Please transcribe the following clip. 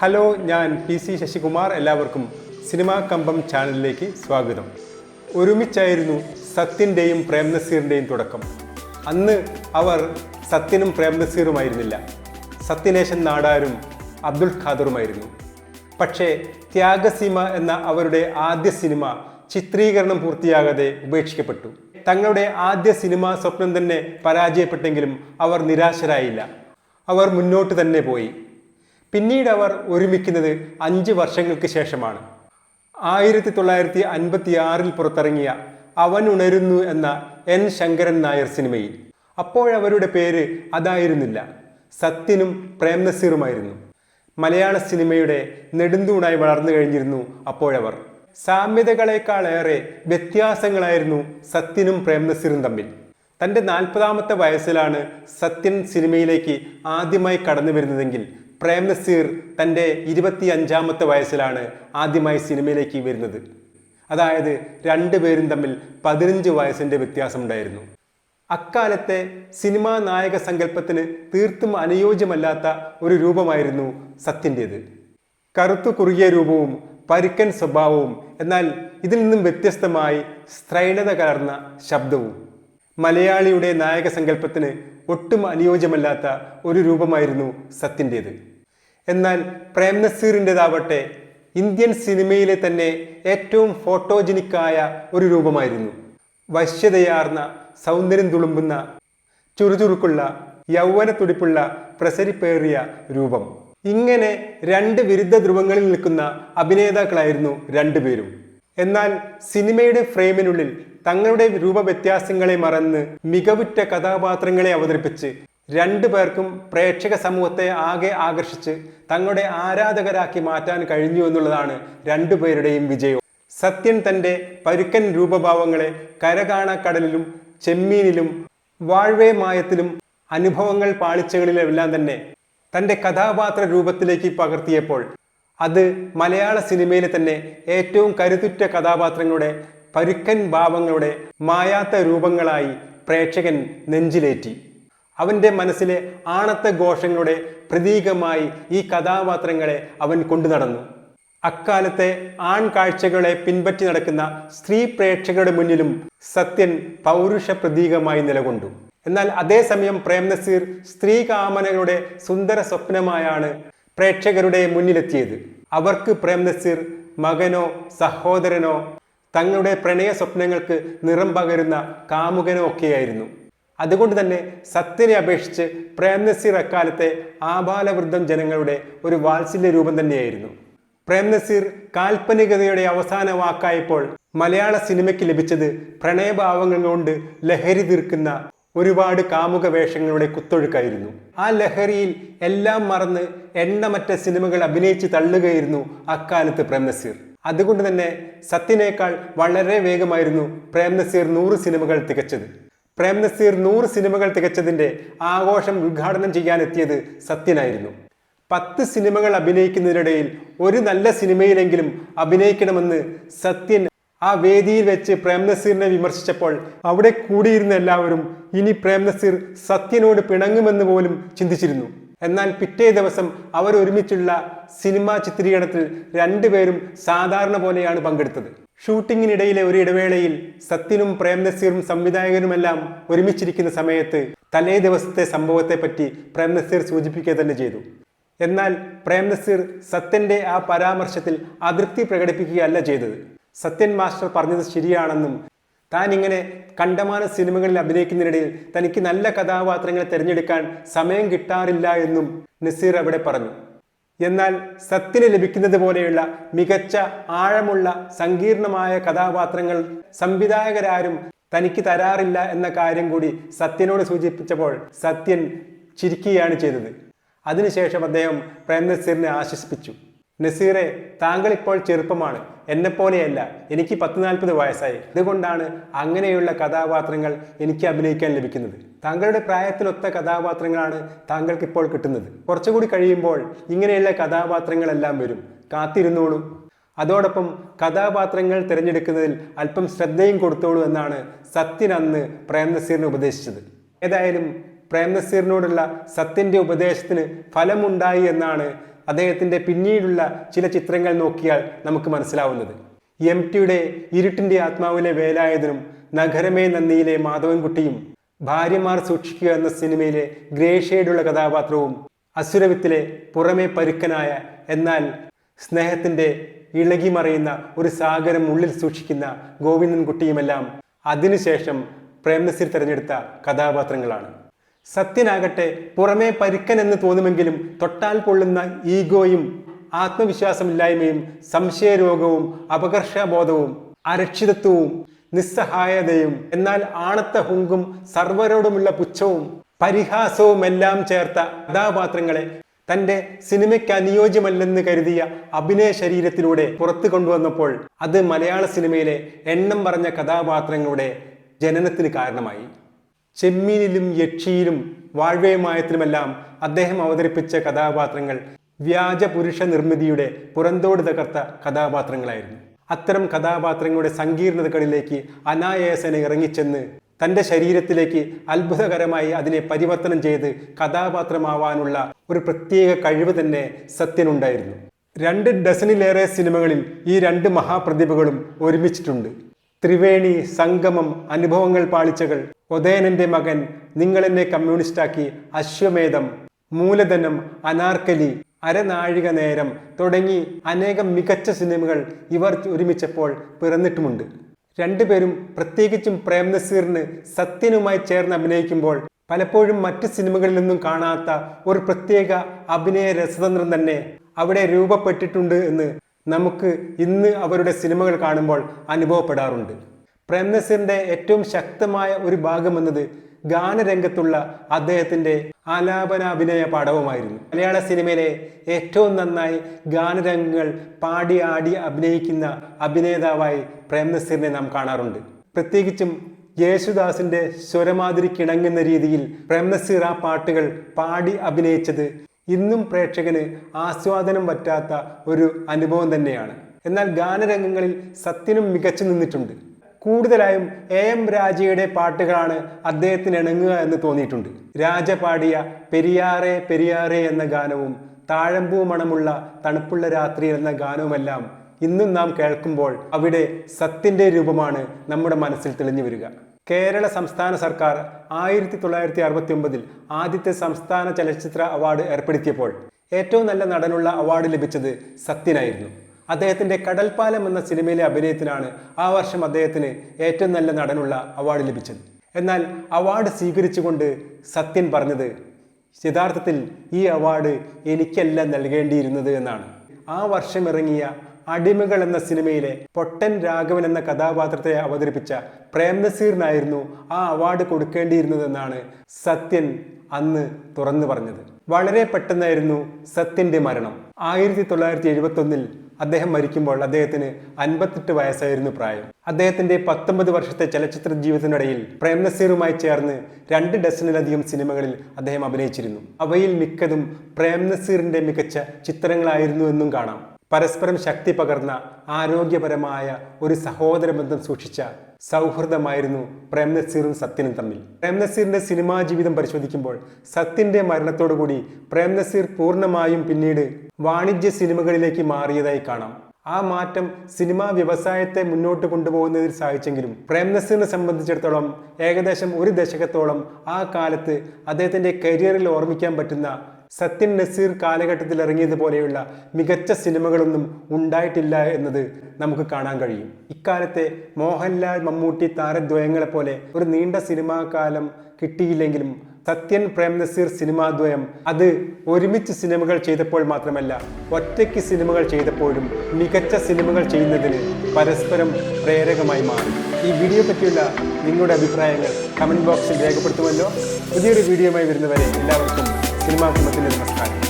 Hello ഞാൻ P C Sasikumar. എല്ലാവർക്കും cinema കമ്പം ചാനലിലേക്ക് സ്വാഗതം. ഒരുമിച്ചായിരുന്നു സത്യന്റെയും പ്രേംനസീറിന്റെയും തുടക്കം. അന്ന് അവർ സത്യനും പ്രേംനസീറുമായിരുന്നില്ല. സത്യനേശൻ നാടാരും അബ്ദുൾ ഖാദറുമായിരുന്നു. പക്ഷേ ത്യാഗസീമ എന്ന അവരുടെ ആദ്യ സിനിമ ചിത്രീകരണം പൂർത്തിയാകാതെ ഉപേക്ഷിക്കപ്പെട്ടു. തങ്ങളുടെ ആദ്യ സിനിമാ സ്വപ്നം തന്നെ പരാജയപ്പെട്ടെങ്കിലും അവർ നിരാശരായില്ല. അവർ മുന്നോട്ട് തന്നെ പോയി. പിന്നീട് അവർ ഒരുമിക്കുന്നത് അഞ്ച് വർഷങ്ങൾക്ക് ശേഷമാണ്. ആയിരത്തി തൊള്ളായിരത്തി അൻപത്തി ആറിൽ പുറത്തിറങ്ങിയ അവൻ ഉണരുന്നു എന്ന എൻ. ശങ്കരൻ നായർ സിനിമയിൽ. അപ്പോഴവരുടെ പേര് അതായിരുന്നില്ല. സത്യനും പ്രേംനസീറുമായിരുന്നു. മലയാള സിനിമയുടെ നെടുന്തൂണായി വളർന്നു കഴിഞ്ഞിരുന്നു അപ്പോഴവർ. സാമ്യതകളെക്കാളേറെ വ്യത്യാസങ്ങളായിരുന്നു സത്യനും പ്രേംനസീറും തമ്മിൽ. തന്റെ നാൽപ്പതാമത്തെ വയസ്സിലാണ് സത്യൻ സിനിമയിലേക്ക് ആദ്യമായി കടന്നു വരുന്നതെങ്കിൽ പ്രേംനസീർ തന്റെ ഇരുപത്തി അഞ്ചാമത്തെ വയസ്സിലാണ് ആദ്യമായി സിനിമയിലേക്ക് വരുന്നത്. അതായത് രണ്ടുപേരും തമ്മിൽ പതിനഞ്ച് വയസ്സിന്റെ വ്യത്യാസമുണ്ടായിരുന്നു. അക്കാലത്തെ സിനിമാ നായക സങ്കല്പത്തിന് തീർത്തും അനുയോജ്യമല്ലാത്ത ഒരു രൂപമായിരുന്നു സത്യന്റേത്. കറുത്തു കുറുകിയ രൂപവും പരുക്കൻ സ്വഭാവവും എന്നാൽ ഇതിൽ നിന്നും വ്യത്യസ്തമായി സ്ത്രൈണത കലർന്ന ശബ്ദവും. മലയാളിയുടെ നായക സങ്കല്പത്തിന് ഒട്ടും അനുയോജ്യമല്ലാത്ത ഒരു രൂപമായിരുന്നു സത്തിന്റേത് എന്നാൽ പ്രേം പ്രേംനസീറിന്റെതാവട്ടെ ഇന്ത്യൻ സിനിമയിലെ തന്നെ ഏറ്റവും ഫോട്ടോജനിക്കായ ഒരു രൂപമായിരുന്നു. വശ്യതയാർന്ന സൗന്ദര്യം തുളുമ്പുന്ന ചുറുചുറുക്കുള്ള യൗവന തുടിപ്പുള്ള പ്രസരിപ്പേറിയ രൂപം. ഇങ്ങനെ രണ്ട് വിരുദ്ധ ധ്രുവങ്ങളിൽ നിൽക്കുന്ന അഭിനേതാക്കളായിരുന്നു രണ്ടുപേരും. എന്നാൽ സിനിമയുടെ ഫ്രെയിമിനുള്ളിൽ തങ്ങളുടെ രൂപവ്യത്യാസങ്ങളെ മറന്ന് മികവുറ്റ കഥാപാത്രങ്ങളെ അവതരിപ്പിച്ച് രണ്ടു പേർക്കും പ്രേക്ഷക സമൂഹത്തെ ആകെ ആകർഷിച്ച് തങ്ങളുടെ ആരാധകരാക്കി മാറ്റാൻ കഴിഞ്ഞു എന്നുള്ളതാണ് രണ്ടുപേരുടെയും വിജയം. സത്യൻ തന്റെ പരുക്കൻ രൂപഭാവങ്ങളെ കരകാണക്കടലിലും ചെമ്മീനിലും വാഴ്വേ മായത്തിലും അനുഭവങ്ങൾ പാളിച്ചകളിലെല്ലാം തന്നെ തന്റെ കഥാപാത്ര രൂപത്തിലേക്ക് പകർത്തിയപ്പോൾ അത് മലയാള സിനിമയിലെ തന്നെ ഏറ്റവും കരുത്തുറ്റ കഥാപാത്രങ്ങളുടെ പരുക്കൻ ഭാവങ്ങളുടെ മായാത്ത രൂപങ്ങളായി പ്രേക്ഷകൻ നെഞ്ചിലേറ്റി. അവന്റെ മനസ്സിലെ ആണത്ത ഘോഷങ്ങളുടെ പ്രതീകമായി ഈ കഥാപാത്രങ്ങളെ അവൻ കൊണ്ടു നടന്നു. അക്കാലത്തെ ആൺകാഴ്ചകളെ പിൻപറ്റി നടക്കുന്ന സ്ത്രീ പ്രേക്ഷകരുടെ മുന്നിലും സത്യൻ പൗരുഷ പ്രതീകമായി നിലകൊണ്ടു. എന്നാൽ അതേസമയം പ്രേംനസീർ സ്ത്രീ കാമനകളുടെ സുന്ദര സ്വപ്നമായാണ് പ്രേക്ഷകരുടെ മുന്നിലെത്തിയത്. അവർക്ക് പ്രേംനസീർ മകനോ സഹോദരനോ തങ്ങളുടെ പ്രണയ സ്വപ്നങ്ങൾക്ക് നിറം പകരുന്ന കാമുകനും ഒക്കെയായിരുന്നു അതുകൊണ്ട് തന്നെ സത്യനെ അപേക്ഷിച്ച് പ്രേംനസീർ അക്കാലത്തെ ആബാലവൃദ്ധം ജനങ്ങളുടെ ഒരു വാത്സല്യ രൂപം തന്നെയായിരുന്നു. പ്രേംനസീർ കാൽപ്പനികതയുടെ അവസാന വാക്കായപ്പോൾ മലയാള സിനിമയ്ക്ക് ലഭിച്ചത് പ്രണയഭാവങ്ങൾ കൊണ്ട് ലഹരി തീർക്കുന്ന ഒരുപാട് കാമുക വേഷങ്ങളുടെ കുത്തൊഴുക്കായിരുന്നു. ആ ലഹരിയിൽ എല്ലാം മറന്ന് എണ്ണമറ്റ സിനിമകൾ അഭിനയിച്ച് തള്ളുകയായിരുന്നു അക്കാലത്ത് പ്രേംനസീർ. അതുകൊണ്ട് തന്നെ സത്യനേക്കാൾ വളരെ വേഗമായിരുന്നു പ്രേംനസീർ നൂറ് സിനിമകൾ തികച്ചത്. പ്രേംനസീർ നൂറ് സിനിമകൾ തികച്ചതിന്റെ ആഘോഷം ഉദ്ഘാടനം ചെയ്യാനെത്തിയത് സത്യനായിരുന്നു. പത്ത് സിനിമകൾ അഭിനയിക്കുന്നതിനിടയിൽ ഒരു നല്ല സിനിമയിലെങ്കിലും അഭിനയിക്കണമെന്ന് സത്യൻ ആ വേദിയിൽ വെച്ച് പ്രേംനസീറിനെ വിമർശിച്ചപ്പോൾ അവിടെ കൂടിയിരുന്ന എല്ലാവരും ഇനി പ്രേംനസീർ സത്യനോട് പിണങ്ങുമെന്ന് പോലും ചിന്തിച്ചിരുന്നു. എന്നാൽ പിറ്റേ ദിവസം അവർ ഒരുമിച്ചുള്ള സിനിമാ ചിത്രീകരണത്തിൽ രണ്ടുപേരും സാധാരണ പോലെയാണ് പങ്കെടുത്തത്. ഷൂട്ടിങ്ങിനിടയിലെ ഒരു ഇടവേളയിൽ സത്യനും പ്രേംനസീറും സംവിധായകനുമെല്ലാം ഒരുമിച്ചിരിക്കുന്ന സമയത്ത് തലേ ദിവസത്തെ സംഭവത്തെപ്പറ്റി പ്രേംനസീർ സൂചിപ്പിക്കുക തന്നെ ചെയ്തു. എന്നാൽ പ്രേംനസീർ സത്യന്റെ ആ പരാമർശത്തിൽ അതൃപ്തി പ്രകടിപ്പിക്കുകയല്ല ചെയ്തത്. സത്യൻ മാസ്റ്റർ പറഞ്ഞത് ശരിയാണെന്നും താൻ ഇങ്ങനെ കണ്ടമാന സിനിമകളിൽ അഭിനയിക്കുന്നതിനിടയിൽ തനിക്ക് നല്ല കഥാപാത്രങ്ങളെ തിരഞ്ഞെടുക്കാൻ സമയം കിട്ടാറില്ല എന്നും നസീർ അവിടെ പറഞ്ഞു. എന്നാൽ സത്തിന് ലഭിക്കുന്നത് പോലെയുള്ള മികച്ച ആഴമുള്ള സങ്കീർണമായ കഥാപാത്രങ്ങൾ സംവിധായകരാരും തനിക്ക് തരാറില്ല എന്ന കാര്യം കൂടി സത്യനോട് സൂചിപ്പിച്ചപ്പോൾ സത്യൻ ചിരിക്കുകയാണ് ചെയ്തത്. അതിനുശേഷം അദ്ദേഹം പ്രേം നസീറിനെ ആശ്വസിപ്പിച്ചു. നസീറെ താങ്കൾ ഇപ്പോൾ ചെറുപ്പമാണ് എന്നെപ്പോലെയല്ല എനിക്ക് പത്ത് നാൽപ്പത് വയസ്സായി. അതുകൊണ്ടാണ് അങ്ങനെയുള്ള കഥാപാത്രങ്ങൾ എനിക്ക് അഭിനയിക്കാൻ ലഭിക്കുന്നത്. താങ്കളുടെ പ്രായത്തിലൊത്ത കഥാപാത്രങ്ങളാണ് താങ്കൾക്ക് ഇപ്പോൾ കിട്ടുന്നത്. കുറച്ചുകൂടി കഴിയുമ്പോൾ ഇങ്ങനെയുള്ള കഥാപാത്രങ്ങളെല്ലാം വരും. കാത്തിരുന്നോളൂ. അതോടൊപ്പം കഥാപാത്രങ്ങൾ തിരഞ്ഞെടുക്കുന്നതിൽ അല്പം ശ്രദ്ധയും കൊടുത്തോളൂ എന്നാണ് സത്യൻ അന്ന് പ്രേംനസീറിന് ഉപദേശിച്ചത്. ഏതായാലും പ്രേംനസീറിനോടുള്ള സത്യന്റെ ഉപദേശത്തിന് ഫലമുണ്ടായി എന്നാണ് അദ്ദേഹത്തിന്റെ പിന്നീടുള്ള ചില ചിത്രങ്ങൾ നോക്കിയാൽ നമുക്ക് മനസ്സിലാവുന്നത്. എം ടിയുടെ ഇരുട്ടിന്റെ ആത്മാവിലെ വേലായുധനും നഗരമേ നന്ദിയിലെ മാധവൻകുട്ടിയും ഭാര്യമാർ സൂക്ഷിക്കുക എന്ന സിനിമയിലെ ഗ്രേ കഥാപാത്രവും അസുരവിത്തിലെ പുറമേ പരുക്കനായ എന്നാൽ സ്നേഹത്തിന്റെ ഇളകിമറിയുന്ന ഒരു സാഗരം ഉള്ളിൽ സൂക്ഷിക്കുന്ന ഗോവിന്ദൻകുട്ടിയുമെല്ലാം അതിനുശേഷം പ്രേംനസീർ തിരഞ്ഞെടുത്ത കഥാപാത്രങ്ങളാണ്. സത്യനാകട്ടെ പുറമേ പരുക്കൻ എന്ന് തോന്നുമെങ്കിലും തൊട്ടാൽ പൊള്ളുന്ന ഈഗോയും ആത്മവിശ്വാസമില്ലായ്മയും സംശയരോഗവും അപകർഷബോധവും അരക്ഷിതത്വവും നിസ്സഹായതയും എന്നാൽ ആണത്ത ഹുങ്കും സർവരോടുമുള്ള പുച്ഛവും പരിഹാസവും എല്ലാം ചേർത്ത കഥാപാത്രങ്ങളെ തന്റെ സിനിമയ്ക്ക് അനുയോജ്യമല്ലെന്ന് കരുതിയ അഭിനയ ശരീരത്തിലൂടെ പുറത്തു കൊണ്ടുവന്നപ്പോൾ അത് മലയാള സിനിമയിലെ എണ്ണം പറഞ്ഞ കഥാപാത്രങ്ങളുടെ ജനനത്തിന് കാരണമായി. ചെമ്മീനിലും യക്ഷിയിലും വാഴ്വേമായത്തിലുമെല്ലാം അദ്ദേഹം അവതരിപ്പിച്ച കഥാപാത്രങ്ങൾ വ്യാജ പുരുഷ നിർമ്മിതിയുടെ പുറന്തോട് തകർത്ത കഥാപാത്രങ്ങളായിരുന്നു. അത്തരം കഥാപാത്രങ്ങളുടെ സങ്കീർണതകളിലേക്ക് അനായാസന ഇറങ്ങിച്ചെന്ന് തന്റെ ശരീരത്തിലേക്ക് അത്ഭുതകരമായി അതിനെ പരിവർത്തനം ചെയ്ത് കഥാപാത്രമാവാനുള്ള ഒരു പ്രത്യേക കഴിവ് തന്നെ സത്യനുണ്ടായിരുന്നു. രണ്ട് ഡസനിലേറെ സിനിമകളിൽ ഈ രണ്ട് മഹാപ്രതിഭകളും ഒരുമിച്ചിട്ടുണ്ട്. ത്രിവേണി സംഗമം അനുഭവങ്ങൾ പാളിച്ചകൾ ഒതേനന്റെ മകൻ നിങ്ങളെന്നെ കമ്മ്യൂണിസ്റ്റാക്കി അശ്വമേധം മൂലധനം അനാർക്കലി അരനാഴിക നേരം തുടങ്ങി അനേകം മികച്ച സിനിമകൾ ഇവർ ഒരുമിച്ചപ്പോൾ പിറന്നിട്ടുമുണ്ട്. രണ്ടുപേരും പ്രത്യേകിച്ചും പ്രേം നസീറിന് സത്യനുമായി ചേർന്ന് അഭിനയിക്കുമ്പോൾ പലപ്പോഴും മറ്റ് സിനിമകളിൽ നിന്നും കാണാത്ത ഒരു പ്രത്യേക അഭിനയ രസതന്ത്രം തന്നെ അവിടെ രൂപപ്പെട്ടിട്ടുണ്ട് എന്ന് നമുക്ക് ഇന്ന് അവരുടെ സിനിമകൾ കാണുമ്പോൾ അനുഭവപ്പെടാറുണ്ട്. പ്രേം നസീറിന്റെ ഏറ്റവും ശക്തമായ ഒരു ഭാഗമെന്നത് ഗാനരംഗത്തുള്ള അദ്ദേഹത്തിന്റെ ആലാപനാഭിനയ പാഠവുമായിരുന്നു. മലയാള സിനിമയിലെ ഏറ്റവും നന്നായി ഗാനരംഗങ്ങൾ പാടി ആടി അഭിനയിക്കുന്ന അഭിനേതാവായി പ്രേം നസീറിനെ നാം കാണാറുണ്ട്. പ്രത്യേകിച്ചും യേശുദാസിന്റെ സ്വരമാതിരി കിണങ്ങുന്ന രീതിയിൽ പ്രേം നസീർ ആ പാട്ടുകൾ പാടി അഭിനയിച്ചത് ഇന്നും പ്രേക്ഷകന് ആസ്വാദനം പറ്റാത്ത ഒരു അനുഭവം തന്നെയാണ്. എന്നാൽ ഗാനരംഗങ്ങളിൽ സത്യനും മികച്ചു നിന്നിട്ടുണ്ട്. കൂടുതലായും എ എം രാജയുടെ പാട്ടുകളാണ് അദ്ദേഹത്തിന് ഇണങ്ങുക എന്ന് തോന്നിയിട്ടുണ്ട്. രാജ പാടിയ പെരിയാറെ പെരിയാറെ എന്ന ഗാനവും താഴമ്പൂ മണമുള്ള തണുപ്പുള്ള രാത്രി എന്ന ഗാനവുമെല്ലാം ഇന്നും നാം കേൾക്കുമ്പോൾ അവിടെ സത്തിന്റെ രൂപമാണ് നമ്മുടെ മനസ്സിൽ തെളിഞ്ഞു വരിക. കേരള സംസ്ഥാന സർക്കാർ ആയിരത്തി തൊള്ളായിരത്തി അറുപത്തി ഒമ്പതിൽ ആദ്യത്തെ സംസ്ഥാന ചലച്ചിത്ര അവാർഡ് ഏർപ്പെടുത്തിയപ്പോൾ ഏറ്റവും നല്ല നടനുള്ള അവാർഡ് ലഭിച്ചത് സത്യനായിരുന്നു. അദ്ദേഹത്തിന്റെ കടൽപ്പാലം എന്ന സിനിമയിലെ അഭിനയത്തിനാണ് ആ വർഷം അദ്ദേഹത്തിന് ഏറ്റവും നല്ല നടനുള്ള അവാർഡ് ലഭിച്ചത്. എന്നാൽ അവാർഡ് സ്വീകരിച്ചുകൊണ്ട് സത്യൻ പറഞ്ഞത് യഥാർത്ഥത്തിൽ ഈ അവാർഡ് എനിക്കല്ല നൽകേണ്ടിയിരുന്നത് എന്നാണ്. ആ വർഷം ഇറങ്ങിയ അടിമകൾ എന്ന സിനിമയിലെ പൊട്ടൻ രാഘവൻ എന്ന കഥാപാത്രത്തെ അവതരിപ്പിച്ച പ്രേംനസീറിനായിരുന്നു ആ അവാർഡ് കൊടുക്കേണ്ടിയിരുന്നതെന്നാണ് സത്യൻ അന്ന് തുറന്നു പറഞ്ഞത്. വളരെ പെട്ടെന്നായിരുന്നു സത്യന്റെ മരണം. ആയിരത്തി തൊള്ളായിരത്തി എഴുപത്തി ഒന്നിൽ അദ്ദേഹം മരിക്കുമ്പോൾ അദ്ദേഹത്തിന് അൻപത്തെട്ട് വയസ്സായിരുന്നു പ്രായം. അദ്ദേഹത്തിന്റെ പത്തൊമ്പത് വർഷത്തെ ചലച്ചിത്ര ജീവിതത്തിനിടയിൽ പ്രേം നസീറുമായി ചേർന്ന് രണ്ട് ഡസനിലധികം സിനിമകളിൽ അദ്ദേഹം അഭിനയിച്ചിരുന്നു. അവയിൽ മിക്കതും പ്രേം നസീറിന്റെ മികച്ച ചിത്രങ്ങളായിരുന്നു എന്നും കാണാം. പരസ്പരം ശക്തി പകർന്ന ആരോഗ്യപരമായ ഒരു സഹോദര ബന്ധം സൂക്ഷിച്ച സൗഹൃദമായിരുന്നു പ്രേം നസീറും സത്യനും തമ്മിൽ. പ്രേം നസീറിന്റെ സിനിമാ ജീവിതം പരിശോധിക്കുമ്പോൾ സത്യന്റെ മരണത്തോടുകൂടി പ്രേം നസീർ പൂർണമായും പിന്നീട് വാണിജ്യ സിനിമകളിലേക്ക് മാറിയതായി കാണാം. ആ മാറ്റം സിനിമാ വ്യവസായത്തെ മുന്നോട്ട് കൊണ്ടുപോകുന്നതിൽ സഹായിച്ചെങ്കിലും പ്രേം നസീറിനെ സംബന്ധിച്ചിടത്തോളം ഏകദേശം ഒരു ദശകത്തോളം ആ കാലത്ത് അദ്ദേഹത്തിന്റെ കരിയറിൽ ഓർമ്മിക്കാൻ പറ്റുന്ന സത്യൻ നസീർ കാലഘട്ടത്തിൽ ഇറങ്ങിയതുപോലെയുള്ള മികച്ച സിനിമകളൊന്നും ഉണ്ടായിട്ടില്ല എന്നത് നമുക്ക് കാണാൻ കഴിയും. ഇക്കാലത്തെ മോഹൻലാൽ മമ്മൂട്ടി താരദ്വയങ്ങളെപ്പോലെ ഒരു നീണ്ട സിനിമാ കാലം കിട്ടിയില്ലെങ്കിലും സത്യൻ പ്രേം നസീർ സിനിമാദ്വയം അത് ഒരുമിച്ച് സിനിമകൾ ചെയ്തപ്പോൾ മാത്രമല്ല ഒറ്റയ്ക്ക് സിനിമകൾ ചെയ്തപ്പോഴും മികച്ച സിനിമകൾ ചെയ്യുന്നതിന് പരസ്പരം പ്രേരകമായി മാറി. ഈ വീഡിയോ പറ്റിയുള്ള നിങ്ങളുടെ അഭിപ്രായങ്ങൾ കമന്റ് ബോക്സിൽ രേഖപ്പെടുത്തുമല്ലോ. പുതിയൊരു വീഡിയോയുമായി വരുന്നവരെ എല്ലാവർക്കും സിനിമാ കുടുംബത്തിന്റെ നമസ്കാരം.